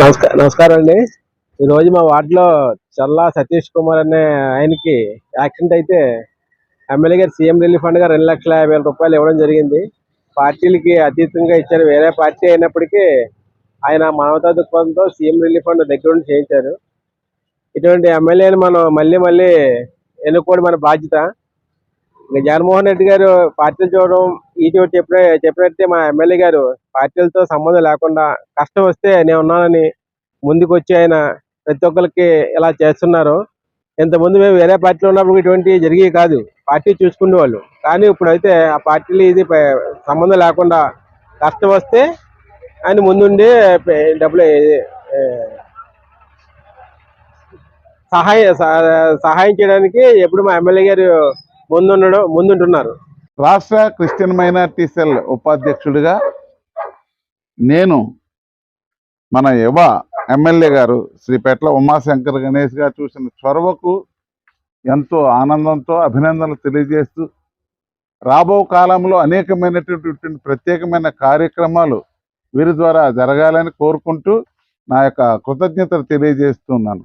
నమస్కారం నమస్కారం అండి. ఈరోజు మా వార్డులో చల్లా సతీష్ కుమార్ అనే ఆయనకి యాక్సిడెంట్ అయితే ఎమ్మెల్యే గారు సీఎం రిలీఫ్ ఫండ్గా రెండు లక్షల యాభై వేల రూపాయలు ఇవ్వడం జరిగింది. పార్టీలకి అతీతంగా ఇచ్చారు. వేరే పార్టీ అయినప్పటికీ ఆయన మానవతా దృక్పథంతో సీఎం రిలీఫ్ ఫండ్ దగ్గర నుండి చేయించారు. ఇటువంటి ఎమ్మెల్యేని మనం మళ్ళీ మళ్ళీ ఎన్నుకోవడం మన బాధ్యత. ఇంకా జగన్మోహన్ రెడ్డి గారు పార్టీలు చూడడం ఇటు చెప్పిన చెప్పినట్టే మా ఎమ్మెల్యే గారు పార్టీలతో సంబంధం లేకుండా కష్టం వస్తే నేను ఉన్నానని ముందుకు వచ్చి ఆయన ప్రతి ఒక్కరికి ఇలా చేస్తున్నారు. ఇంతకుముందు మేము వేరే పార్టీలో ఉన్నప్పుడు ఇటువంటి జరిగేవి కాదు. పార్టీ చూసుకునేవాళ్ళు కానీ ఇప్పుడైతే ఆ పార్టీలు ఇది సంబంధం లేకుండా కష్టం వస్తే ఆయన ముందుండి డబ్బులు సహాయ సహాయం చేయడానికి ఎప్పుడు మా ఎమ్మెల్యే గారు ముందుండడం ముందుంటున్నారు. రాష్ట్ర క్రిస్టియన్ మైనార్టీ సెల్ ఉపాధ్యక్షుడిగా నేను మన యువ ఎమ్మెల్యే గారు శ్రీ పెట్ల ఉమాశంకర్ గణేష్ గారు చూసిన చొరవకు ఎంతో ఆనందంతో అభినందనలు తెలియజేస్తూ రాబో కాలంలో అనేకమైనటువంటి ప్రత్యేకమైన కార్యక్రమాలు వీరి ద్వారా జరగాలని కోరుకుంటూ నా యొక్క కృతజ్ఞతలు తెలియజేస్తున్నాను.